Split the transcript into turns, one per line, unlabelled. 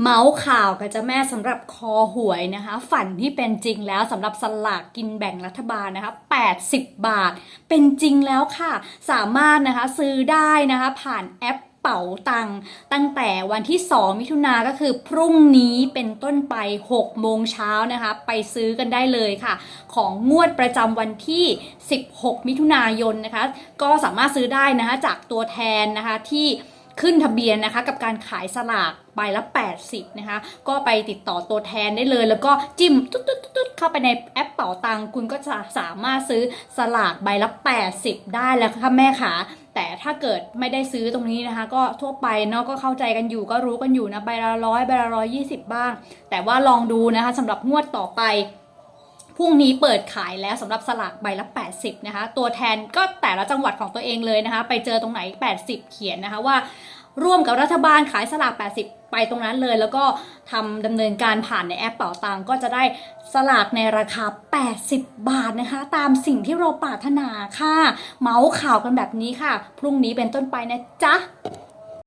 เมาส์ข่าวกับเจ้าแม่สำหรับคอหวยนะคะ ฝันที่เป็นจริงแล้วสำหรับสลากกินแบ่งรัฐบาลนะคะ80 บาท เป็นจริงแล้วค่ะ สามารถนะคะซื้อได้นะคะ ผ่านแอปเป๋าตังตั้งแต่วันที่ 2 มิถุนาก็คือพรุ่งนี้เป็นต้นไป 6 โมงเช้านะคะ ไปซื้อกันได้เลยค่ะ ของงวดประจำวันที่ 16 มิถุนายนนะคะ ก็สามารถซื้อได้นะคะจากตัวแทนนะคะที่ ขึ้นทะเบียนนะคะกับการขายสลากใบละ 80 นะคะ ก็ไปติดต่อตัวแทนได้เลย แล้วก็จิ้มตุ๊ดตุ๊ดตุ๊ดเข้าไปในแอปเป๋าตังค์คุณก็จะสามารถซื้อสลากใบละ 80 ได้แล้วค่ะแม่ขาแต่ถ้าเกิดไม่ได้ซื้อตรงนี้นะคะ ก็ทั่วไปเนาะก็เข้าใจกันอยู่ก็รู้กันอยู่นะใบละร้อยใบละร้อยยี่สิบบ้าง แต่ว่าลองดูนะคะสำหรับงวดต่อไป พรุ่งนี้เปิดขายแล้วสำหรับสลากใบละ 80 นะคะ ตัวแทนก็แต่ละจังหวัดของตัวเองเลยนะคะ ไปเจอตรงไหน 80 เขียนนะคะว่าร่วมกับรัฐบาลขายสลาก 80 ไปตรงนั้นเลย แล้วก็ทำดำเนินการผ่านในแอปเป๋าตังก็จะได้สลากในราคา 80 บาทนะคะ ตามสิ่งที่เราปรารถนาค่ะ เมาส์ข่าวกันแบบนี้ค่ะ พรุ่งนี้เป็นต้นไปนะจ๊ะ